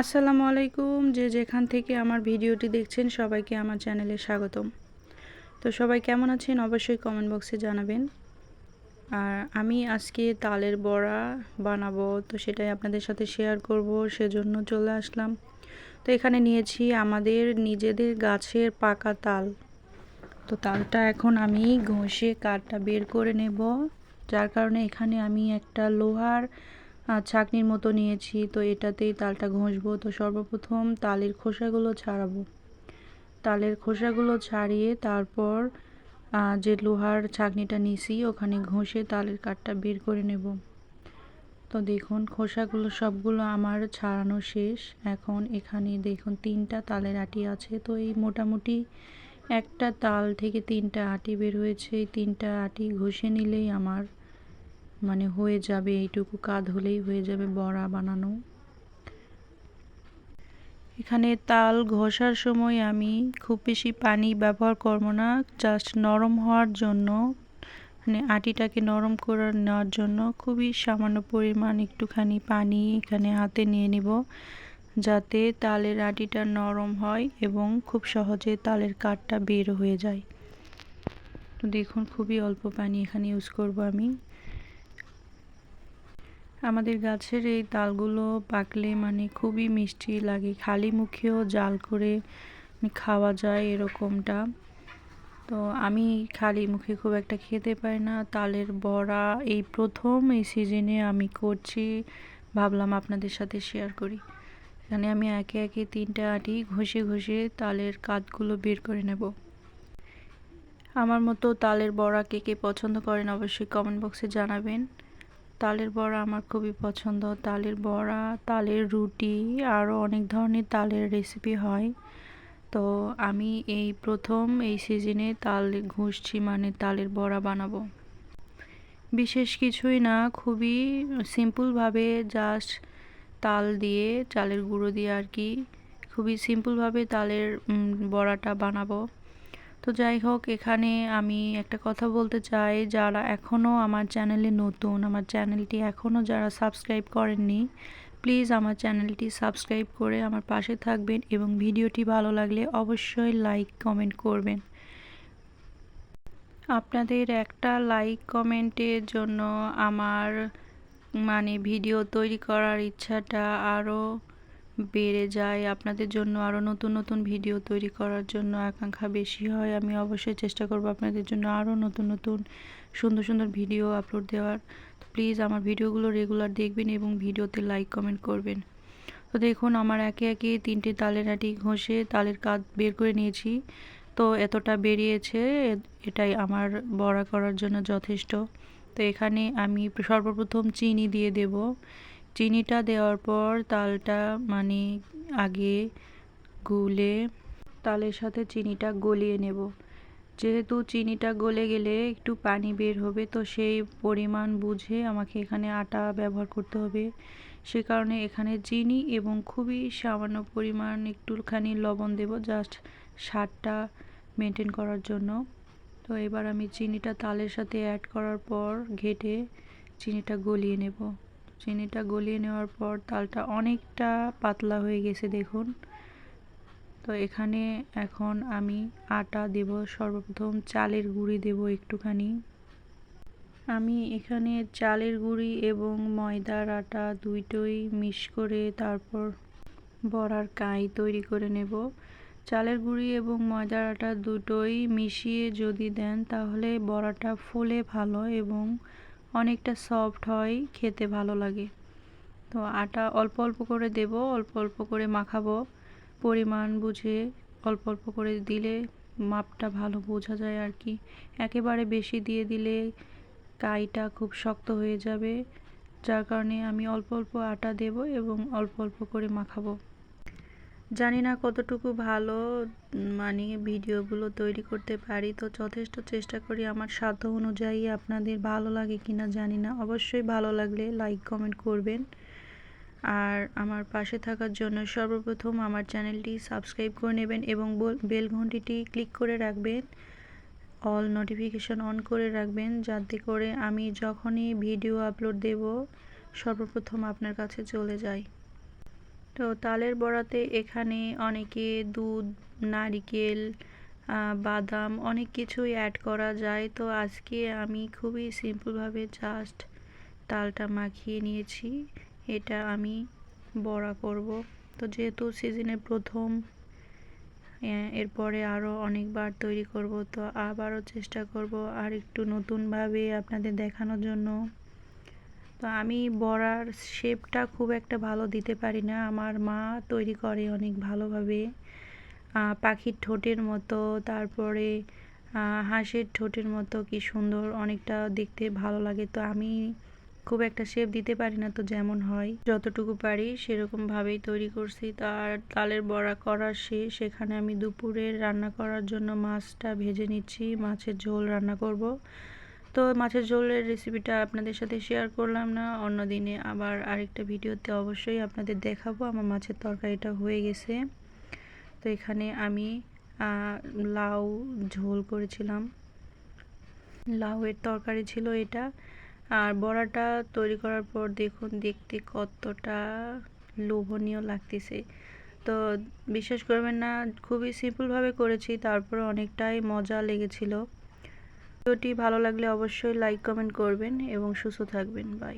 আসসালামু আলাইকুম। যে যেখান থেকে আমার ভিডিওটি দেখছেন, সবাইকে আমার চ্যানেলে স্বাগতম। তো সবাই কেমন আছেন? অবশ্যই কমেন্ট বক্সে জানাবেন। আর আমি আজকে তালের বড়া বানাবো, তো সেটাই আপনাদের সাথে শেয়ার করব, সেজন্য চলে আসলাম। তো এখানে নিয়েছি আমাদের নিজেদের গাছের পাকা তাল। তো তালটা এখন আমি ঘষে কাঠটা বের করে নেব। যার কারণে এখানে আমি একটা লোহার ছাকনির মতো নিয়েছি, তো এটাতেই তালটা ঘষবো। তো সর্বপ্রথম তালের খোসাগুলো ছাড়াবো। তালের খোসাগুলো ছাড়িয়ে তারপর যে লোহার ছাকনিটা নিছি, ওখানে ঘষে তালের কাঠটা বের করে নেব। তো দেখুন, খোসাগুলো সবগুলো আমার ছাড়ানো শেষ। এখন এখানে দেখুন, তিনটা তালের আটি আছে। তো এই মোটামুটি একটা তাল থেকে তিনটা আটি বের হয়েছে। এই তিনটা আটি ঘষে নিলেই আমার মানে হয়ে যাবে, এইটুকু কাজ হলেই হয়ে যাবে বড়া বানানো। এখানে তাল ঘষার সময় আমি খুব বেশি পানি ব্যবহার করব না জাস্ট নরম হওয়ার জন্য মানে আটিটাকে নরম করে নেওয়ার জন্য খুবই সামান্য পরিমাণ একটুখানি পানি এখানে হাতে নিয়ে নিব, যাতে তালের আটিটা নরম হয় এবং খুব সহজে তালের কাঠটা বের হয়ে যায়। তো দেখুন, খুবই অল্প পানি এখানে ইউজ করব আমি। আমাদের গাছের এই তালগুলো পাকলে মানে খুবই মিষ্টি লাগে। খালি মুখেও জাল করে খাওয়া যায় এরকমটা। তো আমি খালি মুখে খুব একটা খেতে পারি না। তালের বড়া এই প্রথম এই সিজনে আমি করছি, ভাবলাম আপনাদের সাথে শেয়ার করি। এখানে আমি একে একে তিনটা আটি ঘষে ঘষে তালের কাঠগুলো বের করে নেব। আমার মতো তালের বড়া কে কে পছন্দ করেন অবশ্যই কমেন্ট বক্সে জানাবেন। তালের বড়া আমার খুবই পছন্দ। তালের বড়া, তালের রুটি আরও অনেক ধরনের তালের রেসিপি হয়। তো আমি এই প্রথম এই সিজনে তাল ঘুষছি মানে তালের বড়া বানাবো। বিশেষ কিছুই না, খুবই সিম্পলভাবে জাস্ট তাল দিয়ে, চালের গুঁড়ো দিয়ে আর কি, খুবই সিম্পলভাবে তালের বড়াটা বানাবো। তো যাই হোক, এখানে আমি একটা কথা বলতে চাই, যারা এখনও আমার চ্যানেলে নতুন, আমার চ্যানেলটি এখনও যারা সাবস্ক্রাইব করেননি, প্লিজ আমার চ্যানেলটি সাবস্ক্রাইব করে আমার পাশে থাকবেন এবং ভিডিওটি ভালো লাগলে অবশ্যই লাইক, কমেন্ট করবেন। আপনাদের একটা লাইক, কমেন্টের জন্য আমার মানে ভিডিও তৈরি করার ইচ্ছাটা আরও বেড়ে যায়। আপনাদের জন্য আরও নতুন নতুন ভিডিও তৈরি করার জন্য আকাঙ্ক্ষা বেশি হয়। আমি অবশ্যই চেষ্টা করব আপনাদের জন্য আরও নতুন নতুন, সুন্দর সুন্দর ভিডিও আপলোড দেওয়ার। প্লিজ আমার ভিডিওগুলো রেগুলার দেখবেন এবং ভিডিওতে লাইক, কমেন্ট করবেন। তো দেখুন, আমার একে একে তিনটে তালের আটি ঘষে তালের কাজ বের করে নিয়েছি। তো এতটা বেরিয়েছে এটাই আমার বড়া করার জন্য যথেষ্ট। তো এখানে আমি সর্বপ্রথম চিনি দিয়ে দেব। চিনিটা দেওয়ার পর তালটা মানে আগে গুলে তালের সাথে চিনিটা গলিয়ে নেব। যেহেতু চিনিটা গলে গেলে একটু পানি বের হবে, তো সেই পরিমাণ বুঝে আমাকে এখানে আটা ব্যবহার করতে হবে। সে কারণে এখানে চিনি এবং খুবই সামান্য পরিমাণ একটুখানি লবণ দেব জাস্ট স্বাদটা মেনটেন করার জন্য। তো এবার আমি চিনিটা তালের সাথে অ্যাড করার পর ঘেটে চিনিটা গলিয়ে নেব। চিনিটা গলিয়ে নেওয়ার পর তালটা অনেকটা পাতলা হয়ে গেছে, দেখুন। তো এখানে এখন আমি আটা দেব, সর্বপ্রথম চালের গুঁড়ি দেব একটুখানি। আমি এখানে চালের গুঁড়ি এবং ময়দার আটা দুইটোই মিশ করে তারপর বড়ার কাই তৈরি করে নেব। চালের গুঁড়ি এবং ময়দার আটা দুটোই মিশিয়ে যদি দেন তাহলে বড়াটা ফুলে ভালো এবং অনেকটা সফট হয়, খেতে ভালো লাগে। তো আটা অল্প অল্প করে দেব, অল্প অল্প করে মাখাবো। পরিমাণ বুঝে অল্প অল্প করে দিলে মাপটা ভালো বোঝা যায় আর কি। একেবারে বেশি দিয়ে দিলে কাইটা খুব শক্ত হয়ে যাবে। যার কারণে আমি অল্প অল্প আটা দেব এবং অল্প অল্প করে মাখাবো। জানি না কতটুকু ভালো মানে ভিডিওগুলো তৈরি করতে পারি, তো যথেষ্ট চেষ্টা করি আমার সাধ্য অনুযায়ী আপনাদের ভালো লাগে কি না জানি না। অবশ্যই ভালো লাগলে লাইক কমেন্ট করবেন। আর আমার পাশে থাকার জন্য সর্বপ্রথম আমার চ্যানেলটি সাবস্ক্রাইব করে নেবেন এবং বেল ঘন্টিটি ক্লিক করে রাখবেন। অল নোটিফিকেশন অন করে রাখবেন যাতে করে আমি যখনই ভিডিও আপলোড দেব, সর্বপ্রথম আপনার কাছে চলে যায় তো তালের বড়াতে এখানে অনেকে দুধ, নারিকেল বাদাম অনেক কিছুই অ্যাড করা যায়। তো আজকে আমি খুবই সিম্পলভাবে জাস্ট তালটা মাখিয়ে নিয়েছি। এটা আমি বড়া করব। তো যেহেতু সিজনের প্রথম এরপরে আরও অনেকবার তৈরি করব, তো আবারও চেষ্টা করব আর একটু নতুনভাবে আপনাদের দেখানোর জন্য। তো আমি বড়ার শেপটা খুব একটা ভালো দিতে পারি না। আমার মা তৈরি করে অনেক ভালোভাবে। পাখির ঠোঁটের মতো, তারপরে হাঁসের ঠোঁটের মতো কি সুন্দর, অনেকটা দেখতে ভালো লাগে। তো আমি খুব একটা শেপ দিতে পারি না তো যেমন হয়। যতটুকু পারি সেরকমভাবেই তৈরি করছি। তার তালের বড়া করার শেষ। সেখানে আমি দুপুরের রান্না করার জন্য মাছটা ভেজে নিচ্ছি। মাছের ঝোল রান্না করব। তো মাছের ঝোলের রেসিপিটা আপনাদের সাথে শেয়ার করলাম না, অন্য দিনে আবার আরেকটা ভিডিওতে অবশ্যই আপনাদের দেখাবো। আমার মাছের তরকারিটা হয়ে গেছে। তো এখানে আমি লাউ ঝোল করেছিলাম। লাউয়ের তরকারি ছিল এটা। আর বড়াটা তৈরি করার পর দেখুন, দেখতে কতটা লোভনীয় লাগতেছে। তো বিশ্বাস করবেন না, খুবই সিম্পলভাবে করেছি, তারপরে অনেকটাই মজা লেগেছিল। ভিডিওটি ভালো লাগলে অবশ্যই লাইক কমেন্ট করবেন এবং সুস্থ থাকবেন। বাই